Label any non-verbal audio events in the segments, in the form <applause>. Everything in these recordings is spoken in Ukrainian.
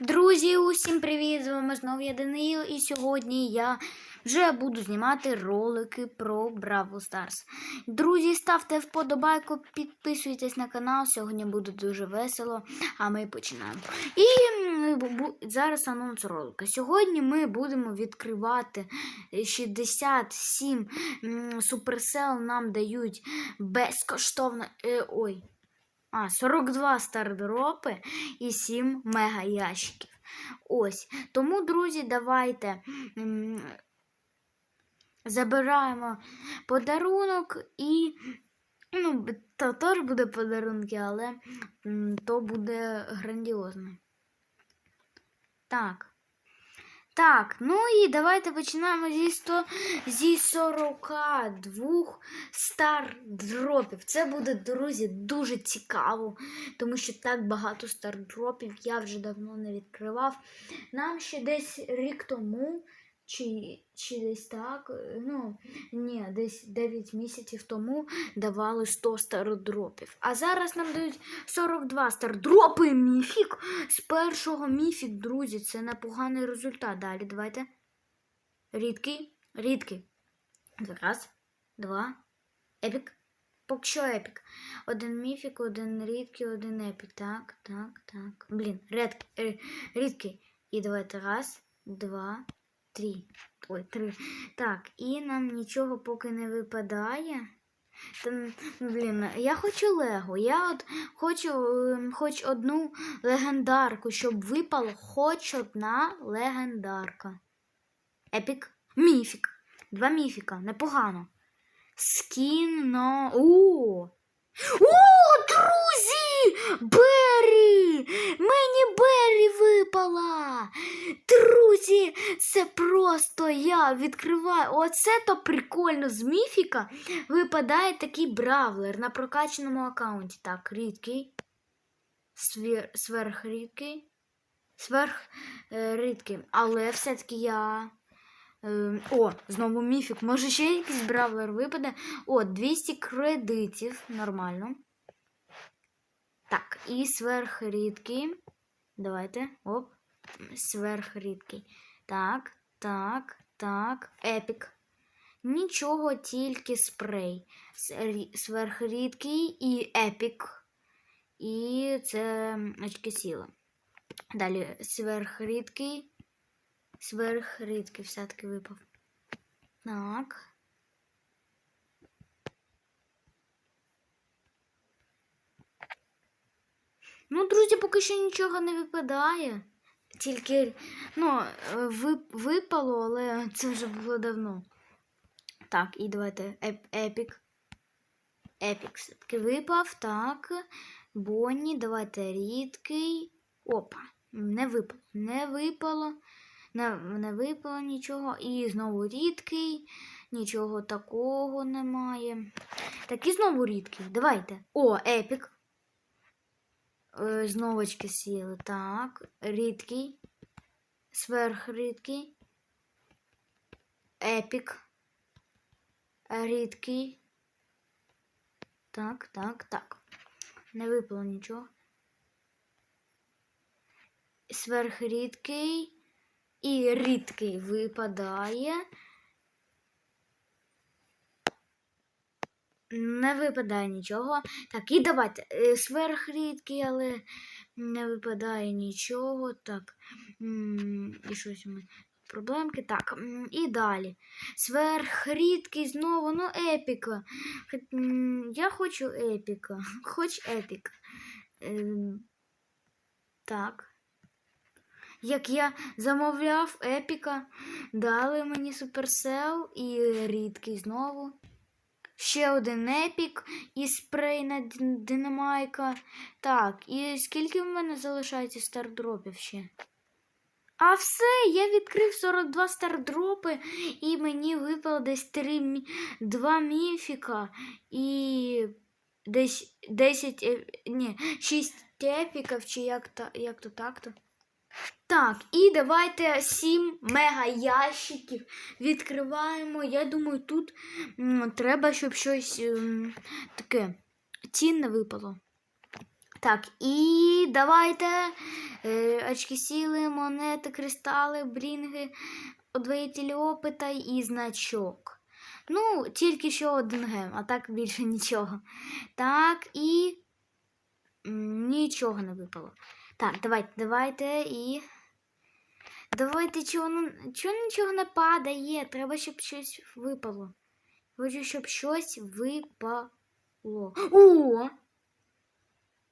Друзі, усім привіт! З вами знову я Даниїл, і сьогодні я вже буду знімати ролики про Бравл Старс. Друзі, ставте вподобайку, підписуйтесь на канал. Сьогодні буде дуже весело, а ми починаємо. І зараз анонс ролика. Сьогодні ми будемо відкривати 67 м, Supercell нам дають безкоштовно. Е, ой. А, 42 стардропи і 7 мега ящиків. Ось. Тому, друзі, давайте забираємо подарунок і. Ну, то теж буде подарунки, але то буде грандіозно. Так. Так, ну і давайте починаємо зі 100, зі 42 стар дропів. Це буде, друзі, дуже цікаво, тому що так багато стардропів я вже давно не відкривав. Нам ще десь рік тому, чи, чи десь так, е, ну, ні, десь 9 місяців тому давали 100 стардропів. А зараз нам дають 42 стардропи міфік. З першого міфік, друзі, це непоганий результат. Далі давайте. Рідкий, рідкий. Раз, два, епік. Поки що епік. Один міфік, один рідкий, один епік. Так, так, так. Блін, е, рідкий. І давайте раз, два, три. Ой, три. Так, і нам нічого поки не випадає. Та, м, блін, я хочу Лего. Я от хочу ем, хоч одну легендарку, щоб випало хоч одна легендарка. Епік. Міфік. Два міфіка. Непогано. Скін на. О! О, друзі! Беррі! Мені Беррі випала! Друзі, це просто я відкриваю. Оце то прикольно з міфіка випадає такий бравлер на прокачаному аккаунті. Так, рідкий. Свір... Сверхрідкий. Сверх е. Але все-таки я. Е, о, знову міфік. Може ще якийсь бравлер випаде. О, 200 кредитів. Нормально. Так, і сверхрідкий. Давайте. Оп. Сверхрідкий. Так, так, так. Епік. Нічого, тільки спрей. Сверхрідкий і епік. І це очки сіли. Далі сверхрідкий. Сверхрідкий все-таки випав. Так. Ну, друзі, поки що нічого не випадає. Тільки, ну, е, випало, але це вже було давно. Так, і давайте еп- епік. Епік все-таки випав. Так. Бонні, давайте рідкий. Опа. Не випало. Не випало. Не, не випало нічого. І знову рідкий. Нічого такого немає. Так, і знову рідкий. Давайте. О, епік. Е, Знову очки сіли. Так. Рідкий. Сверхрідкий. Епік. Рідкий. Так, так, так. Не випало нічого. Сверхрідкий і рідкий випадає. Не випадає нічого. Так, і давайте. Е, Сверхрідкий, але не випадає нічого. Так. І щось у мене. Проблемки. Так, і далі. Сверхрідкий знову, ну, епіка. Я хочу епіка. <laughs> Хоч епік. Ем, Так. Як я замовляв епіка, дали мені суперсел і рідкий знову. Ще один епік і спрей на динамайка. Так, і скільки в мене залишається стардропів ще? А все, я відкрив 42 стардропи, і мені випало десь 3, 2 міфіка і десь 10, е... ні, 6 епіків, чи як то, як то так-то. Так, і давайте 7 мега ящиків відкриваємо. Я думаю, тут м, треба, щоб щось ем, таке цінне випало. Так, і давайте Е, очки сіли, монети, кристали, брінги, одвоїтелі опита і значок. Ну, тільки що один гем, а так більше <laughs> нічого. Так, і м, нічого не випало. Так, давайте, давайте і. Давайте чого, ну- чого нічого не падає. Треба, щоб щось випало. Хочу, щоб щось випало. О!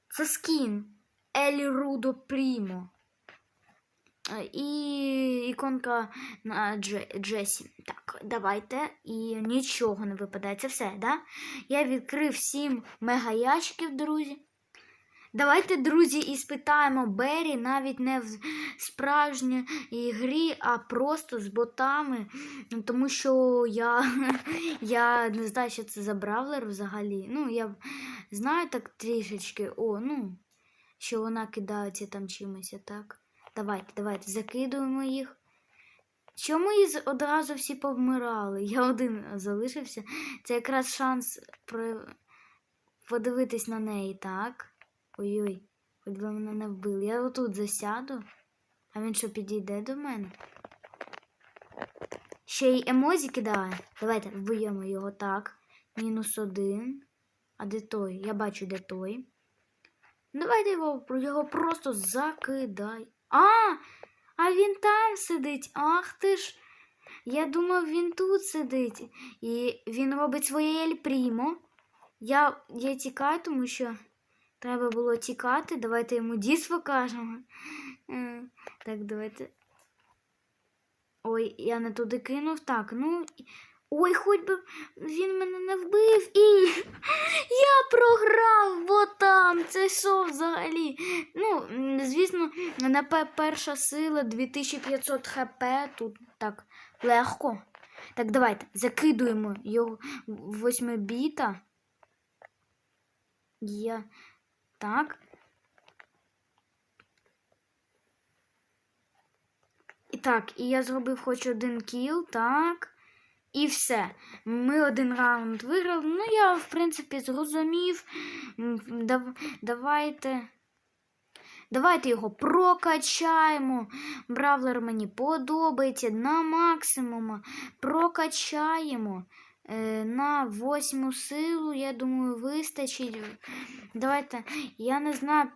Це скін. Ель Рудо Прімо. І іконка на Дже- Джесі. Так, давайте. І нічого не випадає. Це все, да? Я відкрив сім мегаящиків, друзі. Давайте, друзі, і спитаємо Бері навіть не в справжній грі, а просто з ботами. Ну, Тому що я, <laughs> я не знаю, що це за бравлер взагалі. Ну, я знаю так трішечки, о, ну, що вона кидається там чимось, так. Давайте, давайте, закидуємо їх. Чому з- одразу всі повмирали? Я один залишився. Це якраз шанс при... подивитись на неї, так? Ой-ой, хоч би мене не вбили. Я отут засяду. А він що підійде до мене? Ще й емозі кидає. Давайте вб'ємо його так. Мінус один. А де той? Я бачу, де той. Давайте його, його просто закидай. А! А він там сидить. Ах ти ж. Я думав, він тут сидить. І він робить своє ель прімо. Я, я тікаю, тому що треба було тікати. Давайте йому діс покажемо. Е, Так, давайте. Ой, я не туди кинув. Так, ну. Ой, хоч би він мене не вбив і я програв, бо там це що взагалі. Ну, звісно, на перша сила 2500 хп тут так легко. Так, давайте закидуємо його восьмибіта. Є. Так. І так, і я зробив хоч один кіл, так. І все. Ми один раунд виграли. Ну, я, в принципі, зрозумів. Дав- Давайте. Давайте його прокачаємо. Бравлер мені подобається на максимум. Прокачаємо. Е, на восьму силу, я думаю, вистачить. Давайте, я не знаю,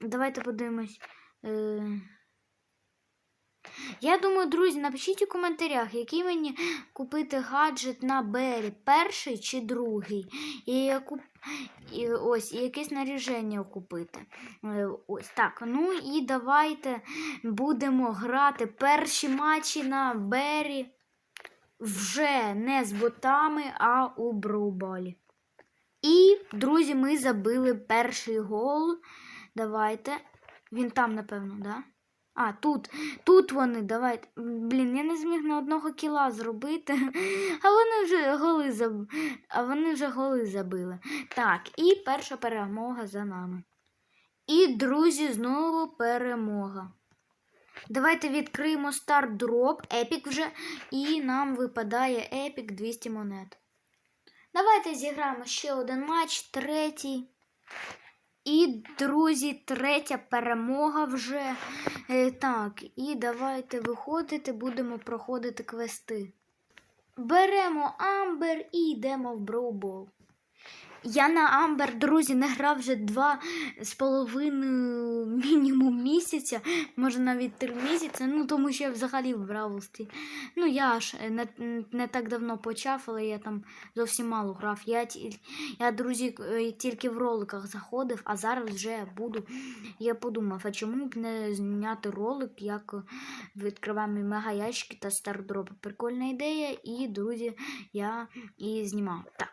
давайте подивимось. Е, я думаю, друзі, напишіть у коментарях, який мені купити гаджет на Бері, перший чи другий. І, яку, і ось, і яке снаряження купити. Е, Ось так. Ну і давайте будемо грати перші матчі на Бері вже не з ботами, а у броуболі. І, друзі, ми забили перший гол. Давайте. Він там, напевно, да? А, тут, тут вони, давайте. Блін, я не зміг на одного кіла зробити. А вони вже голи заб... а вони вже голи забили. Так, і перша перемога за нами. І, друзі, знову перемога. Давайте відкриємо старт дроп, епік вже, і нам випадає епік 200 монет. Давайте зіграємо ще один матч, третій. І, друзі, третя перемога вже. Е, так, і давайте виходити, будемо проходити квести. Беремо Амбер і йдемо в Броубол. Я на Амбер, друзі, не грав вже два з половиною мінімум місяця, може навіть три місяці, ну тому що я взагалі в Бравлсті. Ну, я ж е, не, не так давно почав, але я там зовсім мало грав. Я, я друзі, е, тільки в роликах заходив, а зараз вже буду. Я подумав, а чому б не зняти ролик, як відкриваємо мегаящики та стардропи. Прикольна ідея, і, друзі, я і знімав. Так.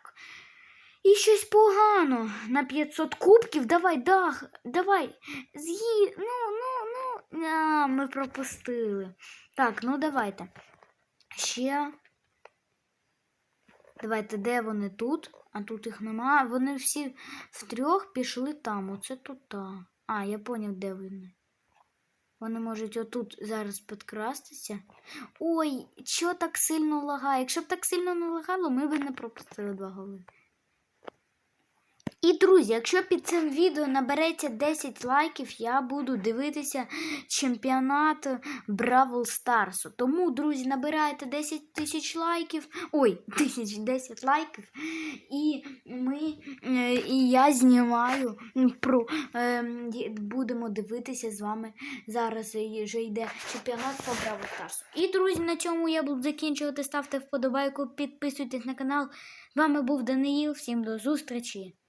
І щось погано на 500 кубків. Давай, дах, давай. З'ї. Ну, ну, ну. А, ми пропустили. Так, ну давайте. Ще. Давайте, де вони тут? А тут їх нема. Вони всі втрьох пішли там. Оце тут. та. А, я поняв, де вони. Вони можуть отут зараз підкрастися. Ой, що так сильно лагає? Якщо б так сильно не лагало, ми б не пропустили два голи. І, друзі, якщо під цим відео набереться 10 лайків, я буду дивитися чемпіонат Бравл Старсу. Тому, друзі, набирайте 10 тисяч лайків. Ой, <laughs> тисяч 10 лайків. І ми е, і я знімаю про е, будемо дивитися з вами. Зараз вже йде чемпіонат по Бравл Старсу. І, друзі, на цьому я буду закінчувати. Ставте вподобайку, підписуйтесь на канал. З вами був Даниїл. Всім до зустрічі!